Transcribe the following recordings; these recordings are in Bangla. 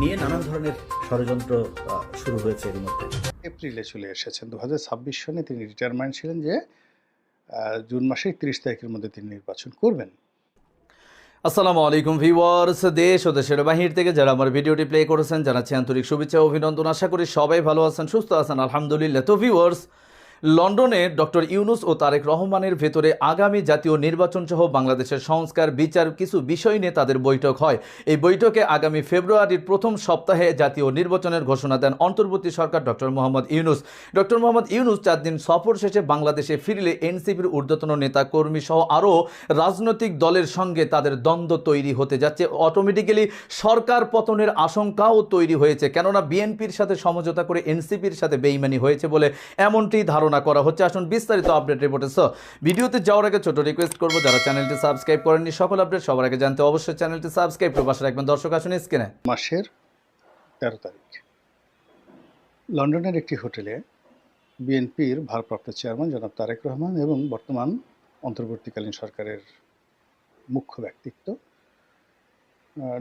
নিয়ে নানান ধরনের ষড়যন্ত্র শুরু হয়েছে এর মধ্যে। এপ্রিলে চলে এসেছেন। দু সনে তিনি রিটায়ারমেন্ট ছিলেন যে জুন মাসের তিরিশ তারিখের মধ্যে তিনি নির্বাচন করবেন। আসসালামু আলাইকুম ভিউয়ার্স। দেশ ও দেশের বাহির থেকে যারা আমার ভিডিওটি প্লে করেছেন জানাচ্ছি আন্তরিক শুভেচ্ছা অভিনন্দন। আশা করি সবাই ভালো আছেন সুস্থ আছেন আলহামদুলিল্লাহ। তো ভিউয়ার্স লন্ডনে ডক্টর ইউনুস ও তারেক রহমানের ভেতরে আগামী জাতীয় নির্বাচন সহ বাংলাদেশের সংস্কার, বিচার কিছু বিষয় নিয়ে তাদের বৈঠক হয়। এই বৈঠকে আগামী ফেব্রুয়ারির প্রথম সপ্তাহে জাতীয় নির্বাচনের ঘোষণা দেন অন্তর্বর্তী সরকার ডক্টর মোহাম্মদ ইউনুস। ডক্টর মোহাম্মদ ইউনুস চার দিন সফর শেষে বাংলাদেশে ফিরলে এনসিপির ঊর্ধ্বতন নেতা কর্মী সহ আরও রাজনৈতিক দলের সঙ্গে তাদের দ্বন্দ্ব তৈরি হতে যাচ্ছে। অটোমেটিক্যালি সরকার পতনের আশঙ্কাও তৈরি হয়েছে, কেননা বিএনপির সাথে সমঝোতা করে এনসিপির সাথে বেইমানি হয়েছে বলে এমনটি ধারণা করা হচ্ছে। আসুন বিস্তারিত আপডেট রিপোর্টে সো ভিডিওতে যাওয়ার আগে ছোট রিকোয়েস্ট করব, যারা চ্যানেলটি সাবস্ক্রাইব করেননি, সকল আপডেট সবার আগে জানতে অবশ্যই চ্যানেলটি সাবস্ক্রাইব করে পাশে রাখবেন। দর্শক, আসুন স্ক্রিনে মাসের তেরো তারিখ। লন্ডনের একটি হোটেলে বিএনপির ভারপ্রাপ্ত চেয়ারম্যান জনাব তারেক রহমান এবং বর্তমান অন্তর্বর্তীকালীন সরকারের মুখ্য ব্যক্তিত্ব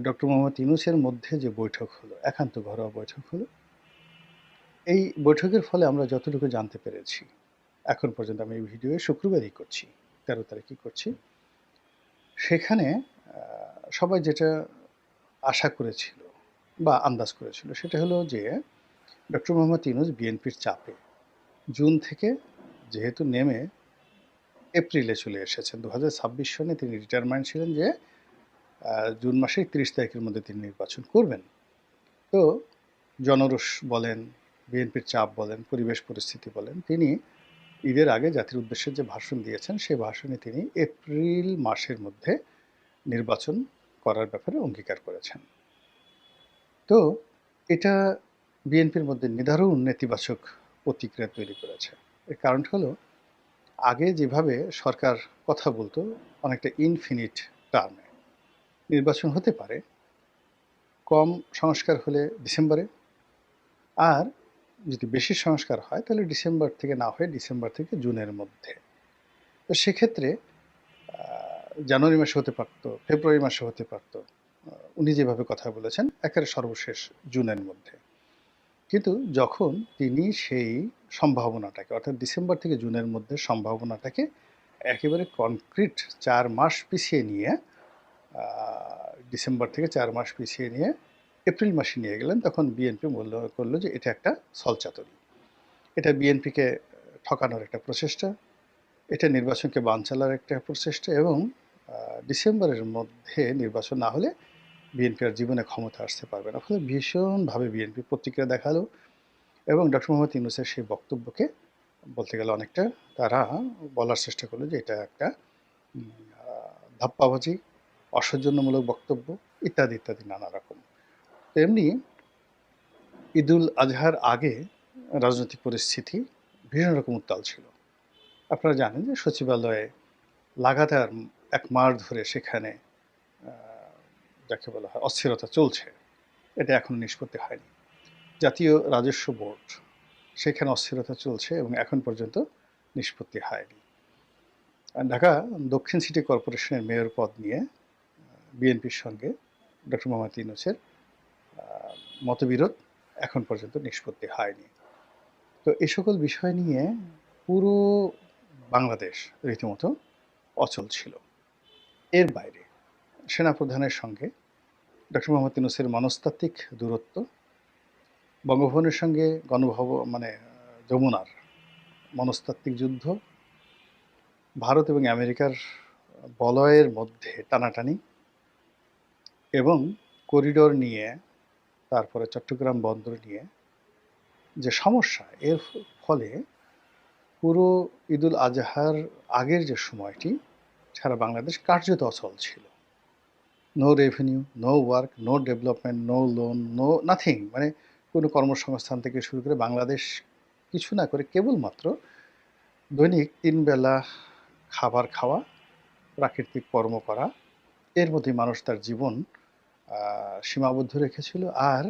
ডক্টর মোহাম্মদ ইউনুসের মধ্যে যে বৈঠক হলো, একান্ত ঘরোয়া বৈঠক হলো এই বৈঠকের ফলে আমরা যতটুকু জানতে পেরেছি, এখন পর্যন্ত আমি এই ভিডিও শুক্রবারই করছি, তেরো তারিখই করছি। সেখানে সবাই যেটা আশা করেছিল বা আন্দাজ করেছিল সেটা হলো যে, ডক্টর মোহাম্মদ ইউনুস বিএনপির চাপে জুন থেকে যেহেতু নেমে এপ্রিলে চলে এসেছেন দু হাজার ছাব্বিশ সনে তিনি রিটায়ারমেন্ট ছিলেন যে জুন মাসের তিরিশ তারিখের মধ্যে তিনি নির্বাচন করবেন। তো জনরোষ বলেন বিএনপির চাপ বলেন, পরিবেশ পরিস্থিতি বলেন, তিনি ঈদের আগে জাতির উদ্দেশ্যে যে ভাষণ দিয়েছেন, সেই ভাষণে তিনি এপ্রিল মাসের মধ্যে নির্বাচন করার ব্যাপারে অঙ্গীকার করেছেন। তো এটা বিএনপির মধ্যে নিদারুণ নেতিবাচক প্রতিক্রিয়া তৈরি করেছে। এর কারণ হলো, আগে যেভাবে সরকার কথা বলতো, অনেকটা ইনফিনিট টার্মে নির্বাচন হতে পারে, কম সংস্কার হলে ডিসেম্বরে, আর যদি বেশি সংস্কার হয়, তাহলে ডিসেম্বর থেকে না হয়ে ডিসেম্বর থেকে জুনের মধ্যে। তো সেক্ষেত্রে জানুয়ারি মাসে হতে পারতো, ফেব্রুয়ারি মাসে হতে পারতো। উনি যেভাবে কথা বলেছেন, একেবারে সর্বশেষ জুনের মধ্যে। কিন্তু যখন তিনি সেই সম্ভাবনাটাকে, অর্থাৎ ডিসেম্বর থেকে জুনের মধ্যে সম্ভাবনাটাকে একেবারে কনক্রিট চার মাস পিছিয়ে নিয়ে ডিসেম্বর থেকে চার মাস পিছিয়ে নিয়ে এপ্রিল মাসে নিয়ে গেলেন, তখন বিএনপি মূল্য করল যে এটা একটা ছলচাতুরি এটা বিএনপিকে ঠকানোর একটা প্রচেষ্টা, এটা নির্বাচনকে বানচালার একটা প্রচেষ্টা এবং ডিসেম্বরের মধ্যে নির্বাচন না হলে বিএনপি আর জীবনে ক্ষমতা আসতে পারবে না। ফলে ভীষণভাবে বিএনপি প্রতিক্রিয়া দেখাল এবং ডক্টর মোহাম্মদ ইউনুসের সেই বক্তব্যকে বলতে গেলে অনেকটা তারা বলার চেষ্টা করল যে এটা একটা ধাপ্পাবাজি অসৌজন্যমূলক বক্তব্য, ইত্যাদি ইত্যাদি নানা রকম। তো এমনি ঈদুল আজহার আগে রাজনৈতিক পরিস্থিতি ভীষণ রকম উত্তাল ছিল। আপনারা জানেন যে সচিবালয়ে লাগাতার এক মাস ধরে সেখানে যাকে বলা হয় অস্থিরতা চলছে, এটা এখনও নিষ্পত্তি হয়নি। জাতীয় রাজস্ব বোর্ড সেখানে অস্থিরতা চলছে এবং এখন পর্যন্ত নিষ্পত্তি হয়নি। ঢাকা দক্ষিণ সিটি কর্পোরেশনের মেয়র পদ নিয়ে বিএনপির সঙ্গে ডক্টর মোহাম্মদ ইউনুসের মতবিরোধ এখন পর্যন্ত নিষ্পত্তি হয়নি। তো এই সকল বিষয় নিয়ে পুরো বাংলাদেশ রীতিমতো অচল ছিল। এর বাইরে সেনাপ্রধানের সঙ্গে ডক্টর মোহাম্মদ ইউনুসের মনস্তাত্ত্বিক দূরত্ব, বঙ্গভবনের সঙ্গে গণভব মানে যমুনার মনস্তাত্ত্বিক যুদ্ধ, ভারত এবং আমেরিকার বলয়ের মধ্যে টানাটানি এবং করিডোর নিয়ে তারপরে চট্টগ্রাম বন্দর নিয়ে যে সমস্যা, এর ফলে পুরো ঈদুল আজহার আগের যে সময়টি, সারা বাংলাদেশ কার্যত অচল ছিল। No revenue no work no development no loan no nothing মানে কোনো কর্মসংস্থান থেকে শুরু করে বাংলাদেশ কিছু না করে কেবলমাত্র দৈনিক তিন বেলা খাবার খাওয়া, প্রাকৃতিক কর্ম করা, এর মধ্যে মানুষ তার জীবন সীমাবদ্ধ রেখেছিল আর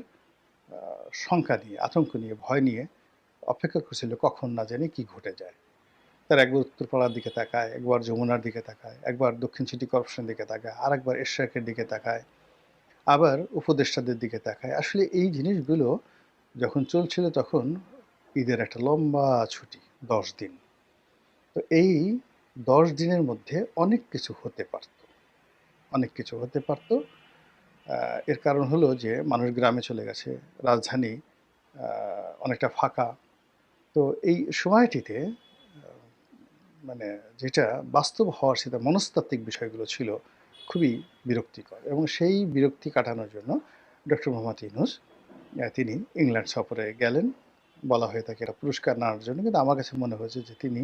শঙ্কা নিয়ে, আতঙ্ক নিয়ে, ভয় নিয়ে অপেক্ষা করছিল কখন না জানি কি ঘটে যায়। তার একবার উত্তরপাড়ার দিকে তাকায়, একবার যমুনার দিকে তাকায়, একবার দক্ষিণ সিটি কর্পোরেশনের দিকে তাকায় আর একবার এশিয়াকের দিকে তাকায়, আবার উপদেষ্টাদের দিকে তাকায়। আসলে এই জিনিসগুলো যখন চলছিল তখন ঈদের একটা লম্বা ছুটি, দশ দিন। তো এই দশ দিনের মধ্যে অনেক কিছু হতে পারত। অনেক কিছু হতে পারত। এর কারণ হলো যে মানুষ গ্রামে চলে গেছে, রাজধানী অনেকটা ফাঁকা। তো এই সময়টিতে মানে যেটা বাস্তব হওয়ার সেটা মনস্তাত্ত্বিক বিষয়গুলো ছিল খুবই বিরক্তিকর এবং সেই বিরক্তি কাটানোর জন্য ডক্টর মোহাম্মদ ইউনুস তিনি ইংল্যান্ড সফরে গেলেন। বলা হয়ে থাকে এটা পুরস্কার নেওয়ার জন্য, কিন্তু আমার কাছে মনে হয়েছে যে তিনি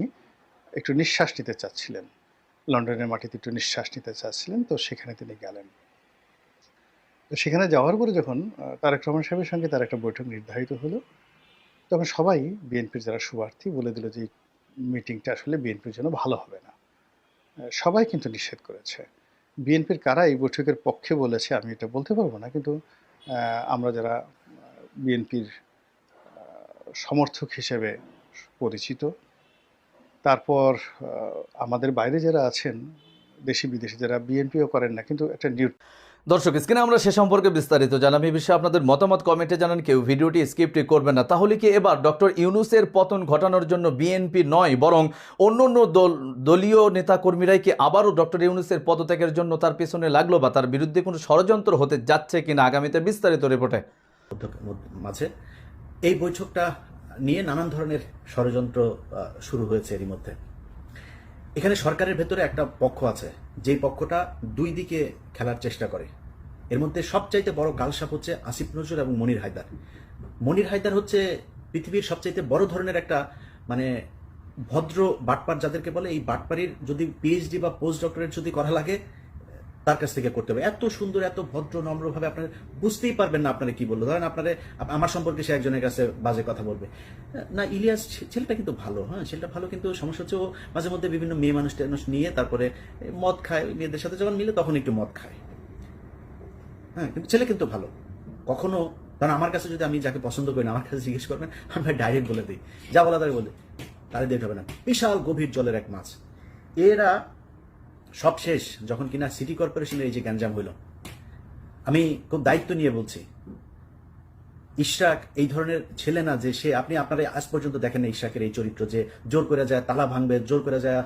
একটু নিঃশ্বাস নিতে চাচ্ছিলেন। লন্ডনের মাটিতে একটু নিঃশ্বাস নিতে চাচ্ছিলেন, তো সেখানে তিনি গেলেন। সেখানে যাওয়ার পরে যখন তারেক রহমান সাহেবের সঙ্গে তার একটা বৈঠক নির্ধারিত হলো, তখন সবাই বিএনপির যারা শুভার্থী বলে দিল যে, মিটিংটা আসলে বিএনপির জন্য ভালো হবে না। সবাই কিন্তু নিষেধ করেছে। বিএনপির কারা এই বৈঠকের পক্ষে বলেছে আমি এটা বলতে পারব না, কিন্তু আমরা যারা বিএনপির সমর্থক হিসেবে পরিচিত, তারপর আমাদের বাইরে যারা আছেন, দেশি বিদেশি যারা বিএনপিও করেন না, কিন্তু একটা নিউ দর্শক, স্ক্রিনে আমরা সে সম্পর্কে বিস্তারিত এই বিষয়ে আপনাদের মতামত কমেন্টে জানান। কেউ ভিডিওটি স্কিপটি করবেন না। তাহলে কি এবার ডক্টর ইউনুসের পতন ঘটানোর জন্য বিএনপি নয়, বরং অন্য অন্য দল, দলীয় নেতাকর্মীরাই কি আবারও ডক্টর ইউনুসের পদত্যাগের জন্য তার পেছনে লাগল বা তার বিরুদ্ধে কোনো ষড়যন্ত্র হতে যাচ্ছে কিনা আগামীতে বিস্তারিত রিপোর্টে মাঝে এই বৈঠকটা নিয়ে নানান ধরনের ষড়যন্ত্র শুরু হয়েছে এরই মধ্যে। এখানে সরকারের ভেতরে একটা পক্ষ আছে যেই পক্ষটা দুই দিকে খেলার চেষ্টা করে। এর মধ্যে সবচাইতে বড় গালসাপ হচ্ছে আসিফ নজরুল এবং মনির হায়দার। মনির হায়দার হচ্ছে পৃথিবীর সবচাইতে বড় ধরনের একটা মানে ভদ্র বাটপার যাদেরকে বলে, এই বাটপারির যদি পিএইচডি বা পোস্ট ডক্টরেট যদি করা লাগে তার কাছ থেকে করতে হবে। এত সুন্দর, এত ভদ্র, নম্রভাবে আপনার বুঝতেই পারবেন না আপনারা কি বলল। ধরেন আপনারা আমার সম্পর্কে সে একজনের কাছে বাজে কথা বলবে। না, ইলিয়াস ছেলেটা কিন্তু ভালো হ্যাঁ ছেলেটা ভালো কিন্তু সমস্যা হচ্ছে ও মাঝে মধ্যে বিভিন্ন মেয়ে মানুষ টেনুষ নিয়ে তারপরে মদ খায়, মেয়েদের সাথে যখন মিলে তখন একটু মদ খায়। হ্যাঁ কিন্তু ছেলে কিন্তু ভালো। কখনো, কারণ আমার কাছে যদি আমি যাকে পছন্দ করি না, আমার কাছে জিজ্ঞেস করবেন, আমি ডাইরেক্ট বলে দিই। যা বলা তাই বলে তাহলে দেখতে হবে না। বিশাল গভীর জলের এক মাছ। এরা সব শেষ যখন কিনা সিটি কর্পোরেশনের এই যে গ্যাঞ্জাম হইল। আমি খুব দায়িত্ব নিয়ে বলছি, ইশরাক এই ধরনের ছেলে না যে সে, আপনি আপনারা আজ পর্যন্ত দেখেন ইশরাকের এই চরিত্র যে জোর করে যায়, তালা ভাঙবে, জোর করে যায়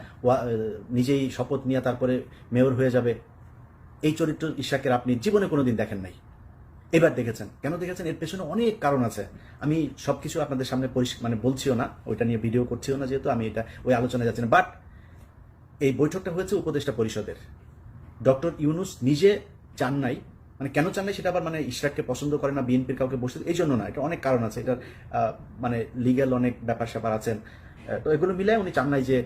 নিজেই শপথ নিয়ে তারপরে মেয়র হয়ে যাবে। এই চরিত্র ইশরাকের আপনি জীবনে কোনোদিন দেখেন নাই। এবার দেখেছেন। কেন দেখেছেন? এর পেছনে অনেক কারণ আছে। আমি সবকিছু আপনাদের সামনে মানে বলছিও না, ওইটা নিয়ে ভিডিও করছিও না যেহেতু আমি এটা ওই আলোচনায় যাচ্ছি না। বাট এই বৈঠকটা হয়েছে উপদেষ্টা পরিষদের। ডক্টর ইউনুস নিজে চান নাই মানে কেন চান নাই সেটা আবার মানে ইশরাককে পছন্দ করে না, বিএনপির কাউকে বসে এই জন্য না, এটা অনেক কারণ আছে, এটার মানে লিগ্যাল অনেক ব্যাপার স্যাপার আছেন তো এগুলো মিলে উনি চান নাই যে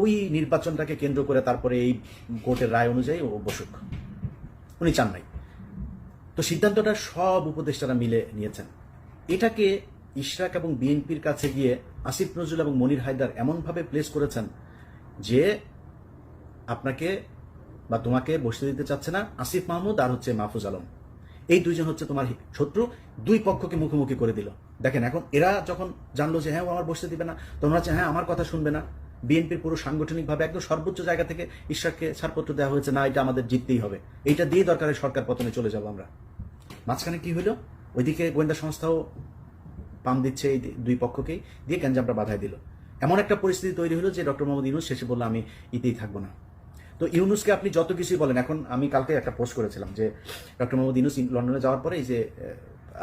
ওই নির্বাচনটাকে কেন্দ্র করে তারপরে এই কোর্টের রায় অনুযায়ী ও বসুক। উনি চান নাই তো সিদ্ধান্তটা সব উপদেষ্টারা মিলে নিয়েছেন। এটাকে ইশরাক এবং বিএনপির কাছে গিয়ে আসিফ নজরুল এবং মনির হায়দার এমনভাবে প্লেস করেছেন যে আপনাকে বা তোমাকে বসতে দিতে চাচ্ছে না আসিফ মাহমুদ আর হচ্ছে মাহফুজ আলম। এই দুইজন হচ্ছে তোমার শত্রু। দুই পক্ষকে মুখোমুখি করে দিল। দেখেন, এখন এরা যখন জানলো যে হ্যাঁ ও আমার বসতে দিবে না তোমরা হচ্ছে হ্যাঁ আমার কথা শুনবে না। বিএনপির পুরো সাংগঠনিকভাবে একদম সর্বোচ্চ জায়গা থেকে ঈশ্বরকে ছাড়পত্র দেওয়া হয়েছে, না, এটা আমাদের জিততেই হবে। এইটা দিয়ে দরকারে সরকার পতনে চলে যাব আমরা। মাঝখানে কি হলো ওইদিকে গোয়েন্দা সংস্থাও পাম দিচ্ছে এই দুই পক্ষকেই, দিয়ে গ্যাঞ্জামটা বাধায় দিল। এমন একটা পরিস্থিতি তৈরি হলো যে, ডক্টর মোহাম্মদ ইউনুস শেষে বলল, আমি ইতেই থাকব না। তো ইউনুসকে আপনি যত কিছুই বলেন, এখন আমি কালকে একটা পোস্ট করেছিলাম যে ডক্টর মোহাম্মদ ইউনুস লন্ডনে যাওয়ার পরে যে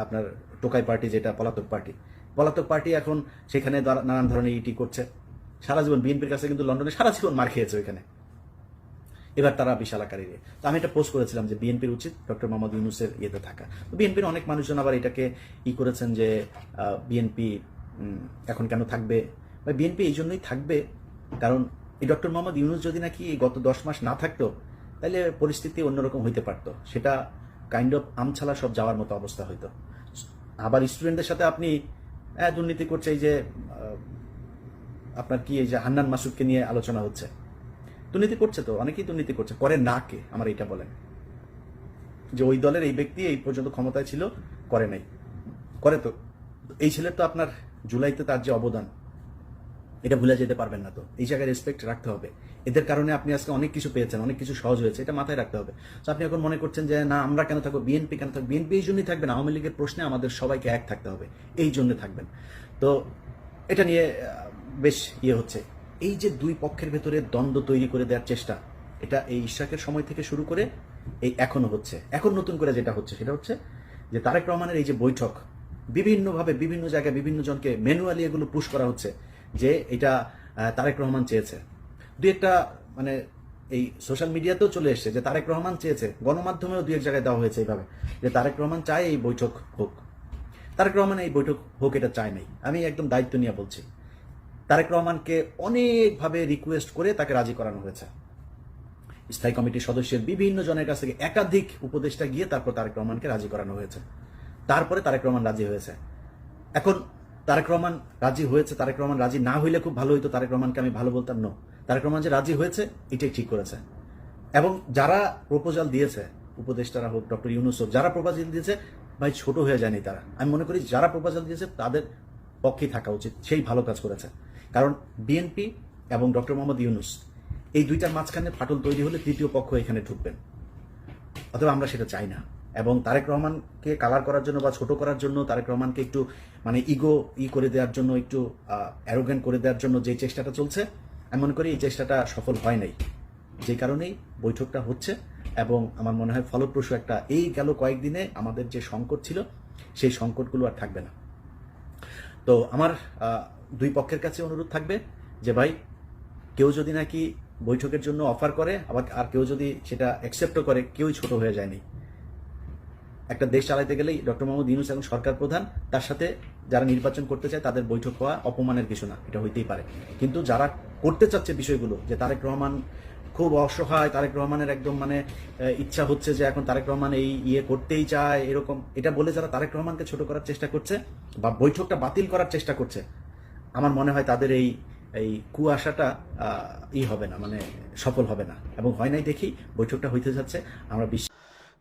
আপনার টোকাই পার্টি যেটা, পলাতক পার্টি পলাতক পার্টি এখন সেখানে নানান ধরনের ইটি করছে। সারা জীবন বিএনপির কাছে কিন্তু লন্ডনে সারা জীবন মার খেয়েছে ওইখানে। এবার তারা বিশাল আকারে। তো আমি একটা পোস্ট করেছিলাম যে বিএনপির উচিত ডক্টর মোহাম্মদ ইউনুসের ইয়েতে থাকা। তো বিএনপির অনেক মানুষজন আবার এটাকে ই করেছেন যে বিএনপি এখন কেন থাকবে? বা বিএনপি এই জন্যই থাকবে কারণ এই ডক্টর মোহাম্মদ ইউনুস যদি নাকি গত দশ মাস না থাকতো, তাহলে পরিস্থিতি অন্যরকম হইতে পারতো। সেটা কাইন্ড অফ আমছালা সব যাওয়ার মতো অবস্থা হইতো। আবার স্টুডেন্টদের সাথে আপনি হ্যাঁ দুর্নীতি করছে, এই যে আপনার কি এই যে হান্নান মাসুদকে নিয়ে আলোচনা হচ্ছে। দুর্নীতি করছে তো, অনেকেই দুর্নীতি করছে, করে না কে, আমার এটা বলেন। যে ওই দলের এই ব্যক্তি এই পর্যন্ত ক্ষমতায় ছিল, করে নাই। করে তো, এই ছেলের তো আপনার জুলাইতে তার যে অবদান এটা ভুলে যেতে পারবেন না তো। এই জায়গায় রেসপেক্ট রাখতে হবে। এদের কারণে আপনি আজকে অনেক কিছু পেয়েছেন, অনেক কিছু সহজ হয়েছে, এটা মাথায় রাখতে হবে। তো আপনি এখন মনে করছেন যে, না, আমরা কেন থাকব? বিএনপি কেন থাকব? বিএনপি এই জন্যই থাকবেন। আওয়ামী লীগের প্রশ্নে আমাদের সবাইকে এক থাকতে হবে। এই জন্য থাকবেন। তো এটা নিয়ে বেশ ইয়ে হচ্ছে। এই যে দুই পক্ষের ভেতরে দ্বন্দ্ব তৈরি করে দেওয়ার চেষ্টা, এটা এই ইশাকের সময় থেকে শুরু করে এই এখনও হচ্ছে। এখন নতুন করে যেটা হচ্ছে, সেটা হচ্ছে যে তারেক রহমানের এই যে বৈঠক, বিভিন্নভাবে বিভিন্ন জায়গায় বিভিন্ন জনকে ম্যানুয়ালি এগুলো পুশ করা হচ্ছে। যে এটা তারেক রহমান চেয়েছে। দুই একটা মানে এই সোশ্যাল মিডিয়াতেও চলে এসছে যে তারেক রহমান চেয়েছে। গণমাধ্যমেও দুই এক জায়গায় দেওয়া হয়েছে এইভাবে, যে তারেক রহমান চায় এই বৈঠক হোক। তারেক রহমান এই বৈঠক হোক, এটা চায় নাই। আমি একদম দায়িত্ব নিয়ে বলছি। তারেক রহমানকে অনেকভাবে রিকোয়েস্ট করে তাকে রাজি করানো হয়েছে। স্থায়ী কমিটির সদস্যের বিভিন্ন জনের কাছ থেকে একাধিক উপদেষ্টা গিয়ে তারপর তারেক রহমানকে রাজি করানো হয়েছে। তারপরে তারেক রহমান রাজি হয়েছে। এখন তারেক রহমান রাজি হয়েছে, তারেক রহমান রাজি না হইলে খুব ভালো হইতো, তারেক রহমানকে আমি ভালো বলতাম নো তারেক রহমান যে রাজি হয়েছে, এটাই ঠিক করেছে। এবং যারা প্রপোজাল দিয়েছে, উপদেষ্টারা হোক, ডক্টর ইউনুস হোক, যারা প্রপোজাল দিয়েছে, ভাই ছোট হয়ে যায়নি তারা। আমি মনে করি যারা প্রপোজাল দিয়েছে, তাদের পক্ষেই থাকা উচিত, সেই ভালো কাজ করেছে। কারণ বিএনপি এবং ডক্টর মোহাম্মদ ইউনুস, এই দুইটার মাঝখানে ফাটল তৈরি হলে তৃতীয় পক্ষ এখানে ঢুকবেন। অথবা আমরা সেটা চাই না। এবং তারেক রহমানকে কালার করার জন্য বা ছোট করার জন্য, তারেক রহমানকে একটু মানে ইগো ই করে দেওয়ার জন্য, একটু অ্যারোগ্যান্ট করে দেওয়ার জন্য যে চেষ্টাটা চলছে, আমি মনে করি এই চেষ্টাটা সফল হয় নাই। যে কারণেই বৈঠকটা হচ্ছে এবং আমার মনে হয় ফলপ্রসূ একটা, এই গেল কয়েকদিনে আমাদের যে সংকট ছিল, সেই সংকটগুলো আর থাকবে না। তো আমার দুই পক্ষের কাছে অনুরোধ থাকবে যে ভাই, কেউ যদি নাকি বৈঠকের জন্য অফার করে, আবার আর কেউ যদি সেটা অ্যাকসেপ্টও করে, কেউই ছোট হয়ে যায়নি। একটা দেশ চালাইতে গেলেই ডক্টর মোহাম্মদ ইউনুস এবং সরকার প্রধান, তার সাথে যারা নির্বাচন করতে চায় তাদের বৈঠক হওয়া অপমানের কিছু না, এটা হইতেই পারে। কিন্তু যারা করতে চাচ্ছে বিষয়গুলো, যে তারেক রহমান খুব অসহায়, তারেক রহমানের একদম মানে ইচ্ছা হচ্ছে যে এখন তারেক রহমান এই ইয়ে করতেই চায়, এরকম, এটা বলে যারা তারেক রহমানকে ছোট করার চেষ্টা করছে বা বৈঠকটা বাতিল করার চেষ্টা করছে, আমার মনে হয় তাদের এই এই কুয়াশাটা ই হবে না মানে সফল হবে না। এবং হয় নাই দেখি, বৈঠকটা হইতে যাচ্ছে, আমরা বিশ্বাস